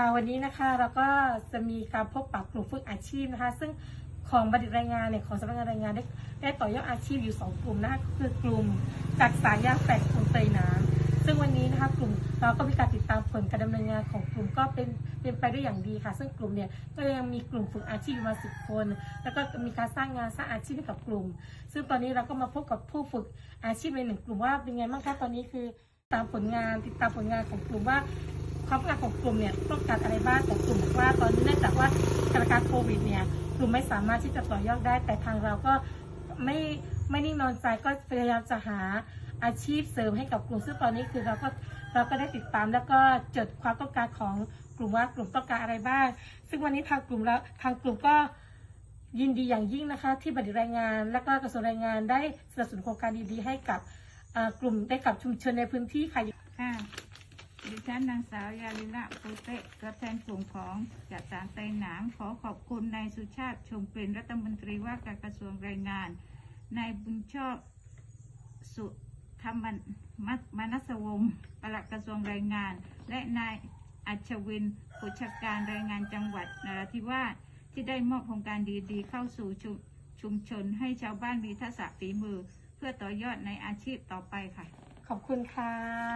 ค่ะวันนี้นะคะเราก็จะมีการพบปะกลุ่มฝึกอาชีพนะคะ ซึ่งของบัณฑิตแรงงานเนี่ยของสำนักงานแรงงานได้ได้ต่อยอดอาชีพอยู่ 2 กลุ่มนะคะคือกลุ่มจากสายยางแฝกคนเตยน้ำซึ่งวันนี้นะคะกลุ่มเราก็มีการติดตามผลการดำเนินงานของกลุ่มก็เป็นเป็นไปได้อย่างดีค่ะ ซึ่งกลุ่มเนี่ยก็ยังมีกลุ่มฝึกอาชีพมาสิบคน แล้วก็มีการสร้างงานสร้างอาชีพให้กับกลุ่ม ซึ่งตอนนี้เราก็มาพบกับผู้ฝึกอาชีพในหนึ่งกลุ่มว่าเป็นไงบ้างคะตอนนี้คือตามผลงานติดตามผลงานของกลุ่มว่า ความต้องการของกลุ่มเนี่ยต้องการอะไรบ้างแต่กลุ่มบอกว่าตอนนี้เนื่องจากว่าสถานการณ์โควิดเนี่ยกลุ่มไม่สามารถที่จะต่อยอดได้ แต่ทางเราก็ไม่ไม่นิ่งนอนใจก็พยายามจะหาอาชีพเสริมให้กับกลุ่มซึ่งตอนนี้คือเราก็เราก็ได้ติดตามแล้วก็จดความต้องการของกลุ่มว่ากลุ่มต้องการอะไรบ้าง ซึ่งวันนี้ทางกลุ่มแล้วทางกลุ่มก็ยินดีอย่างยิ่งนะคะ ที่บัณฑิแรงงาน และก็กระทรวงแรงงานได้สนับสนุนโครงการดีๆให้กับกลุ่มได้กับชุมชนในพื้นที่ค่ะ ดิฉันนางสาวยาลิละปูเตะตัวแทนกลุ่มของจัดสารไตหนามขอขอบคุณนายสุชาติชมกลิ่นรัฐมนตรีว่าการกระทรวงแรงงานนายบุญชอบสุธรรมมัตมนัสวงศ์ปลัดกระทรวงแรงงาน และนายอัชวินผู้จัดการแรงงานจังหวัดนราธิวาสที่ได้มอบโครงการดีๆ เข้าสู่ชุชุมชนให้ชาวบ้านมีทักษะฝีมือ เพื่อต่อยอดในอาชีพต่อไปค่ะ ขอบคุณค่ะ